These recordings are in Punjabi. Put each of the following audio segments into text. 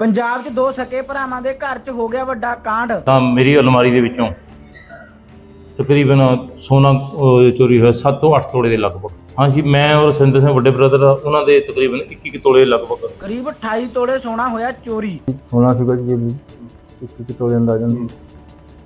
ਪੰਜਾਬ 'ਚ ਦੋ ਸਕੇ ਭਰਾਵਾਂ ਦੇ ਘਰ 'ਚ ਹੋ ਗਿਆ ਵੱਡਾ ਕਾਂਡ। ਤਾਂ ਮੇਰੀ ਅਲਮਾਰੀ ਦੇ ਵਿੱਚੋਂ ਤਕਰੀਬਨ ਸੋਨਾ ਅਹ, ਚੋਰੀ ਹੋਇਆ 7 ਤੋਂ 8 ਤੋਲੇ ਦੇ ਲਗਭਗ। ਹਾਂਜੀ ਮੈਂ ਔਰ ਸਿੰਦਰ ਸਿੰਘ ਵੱਡੇ ਬ੍ਰਦਰ ਉਹਨਾਂ ਦੇ ਤਕਰੀਬਨ 21 ਤੋਲੇ ਦੇ ਲਗਭਗ। ਕਰੀਬ 28 ਤੋਲੇ ਸੋਨਾ ਹੋਇਆ ਚੋਰੀ। ਸੋਨਾ ਸੀਗਾ ਜੀ ਇੱਕ ਇੱਕ ਤੋਲੇ ਅੰਦਾਜ਼ਨ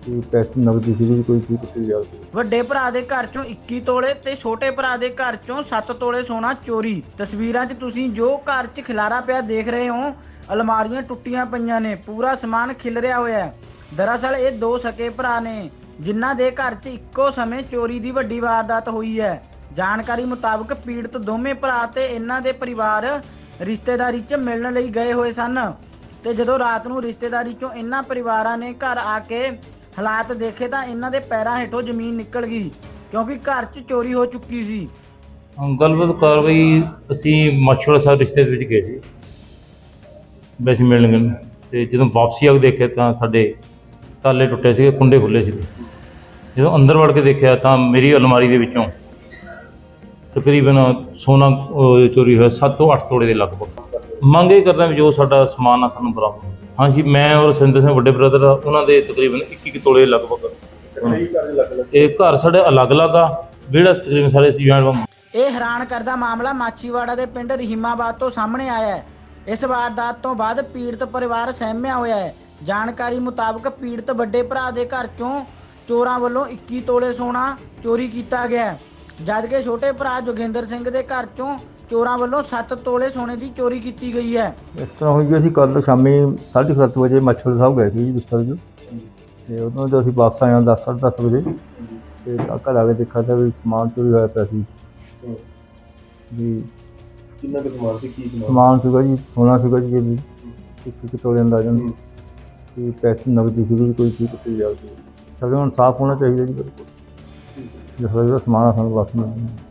ਤੇ ਪੈਸੇ ਨਗਦੀ ਸੀ ਵੀ ਕੋਈ ਚੀਜ਼ ਕਿੱਥੇ ਜਾ ਸੀ ਵੱਡੇ ਭਰਾ ਦੇ ਘਰ 'ਚੋਂ 21 ਤੋਲੇ ਤੇ ਛੋਟੇ ਭਰਾ ਦੇ ਘਰ 'ਚੋਂ 7 ਤੋਲੇ ਸੋਨਾ ਚੋਰੀ। ਤਸਵੀਰਾਂ 'ਚ ਤੁਸੀਂ ਜੋ ਘਰ 'ਚ ਖਿਲਾਰਾ ਪਿਆ ਦੇਖ ਰਹੇ ਹੋ, ਅਲਮਾਰੀਆਂ ਟੁੱਟੀਆਂ ਪਈਆਂ ਨੇ, ਪੂਰਾ ਸਮਾਨ ਖਿਲਰਿਆ ਹੋਇਆ ਹੈ। ਦਰਅਸਲ ਇਹ ਦੋ ਸਕੇ ਭਰਾ ਨੇ, ਜਿਨ੍ਹਾਂ ਦੇ ਘਰ 'ਚ ਇੱਕੋ ਸਮੇਂ ਚੋਰੀ ਦੀ ਵੱਡੀ ਵਾਰਦਾਤ ਹੋਈ ਹੈ। ਜਾਣਕਾਰੀ ਮੁਤਾਬਕ ਪੀੜਤ ਦੋਵੇਂ ਭਰਾ ਤੇ ਇਹਨਾਂ ਦੇ ਪਰਿਵਾਰ ਰਿਸ਼ਤੇਦਾਰੀ 'ਚ ਮਿਲਣ ਲਈ ਗਏ ਹੋਏ ਸਨ। ਤੇ ਜਦੋਂ ਰਾਤ ਨੂੰ ਰਿਸ਼ਤੇਦਾਰੀ 'ਚੋਂ ਇਹਨਾਂ ਪਰਿਵਾਰਾਂ ਨੇ ਘਰ ਆ ਕੇ ਹਾਲਾਤ ਦੇਖੇ ਤਾਂ ਇਹਨਾਂ ਦੇ ਪੈਰਾਂ ਹੇਠੋਂ ਜ਼ਮੀਨ ਨਿਕਲ ਗਈ ਕਿਉਂਕਿ ਘਰ 'ਚ ਚੋਰੀ ਹੋ ਚੁੱਕੀ ਸੀ। ਹਾਂ, ਗੱਲਬਾਤ ਕਾਰਵਾਈ ਅਸੀਂ ਮਾਛੋੜਾ ਸਾਹਿਬ ਰਿਸ਼ਤੇ ਦੇ ਵਿੱਚ ਗਏ ਸੀ। ਵੈਸੇ ਮਿਲਣ ਗਏ ਤੇ ਜਦੋਂ ਵਾਪਸੀ ਆ ਕੇ ਦੇਖਿਆ ਤਾਂ ਸਾਡੇ ਤਾਲੇ ਟੁੱਟੇ ਸੀਗੇ ਕੁੰਡੇ ਖੁੱਲੇ ਸੀਗੇ। ਜਦੋਂ ਅੰਦਰ ਵੜ ਕੇ ਦੇਖਿਆ ਤਾਂ ਮੇਰੀ ਅਲਮਾਰੀ ਦੇ ਵਿੱਚੋਂ ਤਕਰੀਬਨ ਸੋਨਾ ਅਹ, ਚੋਰੀ ਹੋਇਆ 7 ਤੋਂ 8 ਤੋੜੇ ਦੇ ਲਗਭਗ। ਮੰਗ ਇਹ ਕਰਦਾ ਵੀ ਜੋ ਸਾਡਾ ਸਮਾਨ ਆ ਸਾਨੂੰ ਬਰਾਮਦ ਹੋਵੇ। ਹਾਂਜੀ ਮੈਂ ਔਰ ਸਿੰਦਰ ਸਿੰਘ ਵੱਡੇ ਬ੍ਰਦਰ ਉਹਨਾਂ ਦੇ ਤਕਰੀਬਨ 21 ਤੋਲੇ ਲਗਭਗ। ਇਹ ਘਰ ਸਾਡੇ ਅਲੱਗ-ਅਲੱਗ ਆ ਜਿਹੜਾ ਤਕਰੀਬਨ ਸਾਰੇ ਸੀ ਜੁਆਇੰਟ ਇਹ ਹੈਰਾਨ ਕਰਦਾ ਮਾਮਲਾ ਮਾਛੀਵਾੜਾ ਦੇ ਪਿੰਡ ਰਹੀਮਾਬਾਦ ਤੋਂ ਸਾਹਮਣੇ ਆਇਆ ਹੈ। ਇਸ ਵਾਰਦਾਤ ਤੋਂ ਬਾਅਦ ਪੀੜਤ ਪਰਿਵਾਰ ਸਹਿਮਿਆ ਹੋਇਆ ਹੈ। ਜਾਣਕਾਰੀ ਮੁਤਾਬਕ ਪੀੜਤ ਵੱਡੇ ਭਰਾ ਦੇ ਘਰ ਚੋਂ ਚੋਰਾਂ ਵੱਲੋਂ 21 ਤੋਲੇ ਸੋਨਾ ਚੋਰੀ ਕੀਤਾ ਗਿਆ ਜਦਕਿ ਛੋਟੇ ਭਰਾ ਜੋਗਿੰਦਰ ਸਿੰਘ ਦੇ ਘਰ ਚੋਂ ਚੋਰਾਂ ਵੱਲੋਂ 7 ਤੋਲੇ ਸੋਨੇ ਦੀ ਚੋਰੀ ਕੀਤੀ ਗਈ ਹੈ। ਇਸ ਤਰ੍ਹਾਂ ਹੋਈ ਕਿ ਅਸੀਂ ਕੱਲ ਸ਼ਾਮੀ 7:30 ਵਜੇ ਮੱਛਰ ਸਾਹਿਬ ਗਏ ਸੀ ਜੀ ਬਿਸਤਰ ਜੀ ਤੇ ਉਦੋਂ ਜਦੋਂ ਅਸੀਂ ਵਾਪਸ ਆਏ ਹਾਂ 10 10:30 ਵਜੇ ਤੇ ਘਰ ਆ ਕੇ ਦੇਖਿਆ ਤਾਂ ਵੀ ਸਮਾਨ ਚੋਰੀ ਹੋਇਆ ਪਿਆ ਸੀ। ਜੀ ਕਿੰਨਾ ਕੁ ਸਮਾਨ ਸੀ ਕੀ ਸਮਾਨ? ਸਮਾਨ ਸੀਗਾ ਜੀ ਸੋਨਾ ਸੀਗਾ ਜੀ ਵੀ ਇੱਕ ਇੱਕ ਤੋਲੇ ਅੰਦਾਜ਼ਨ ਤੇ ਪੈਸੇ ਨਗਦੀ ਸੀ ਵੀ ਕੋਈ ਚੀਜ਼ ਕਿੱਥੇ ਜਾ ਸੀ ਸਭ ਨੂੰ ਇਨਸਾਫ ਹੋਣਾ ਚਾਹੀਦਾ ਜੀ ਬਿਲਕੁਲ। ਜਿਸ ਦਾ ਸਮਾਨ ਸਾਨੂੰ ਵਾਪਸ ਮਿਲ ਜਾਵੇ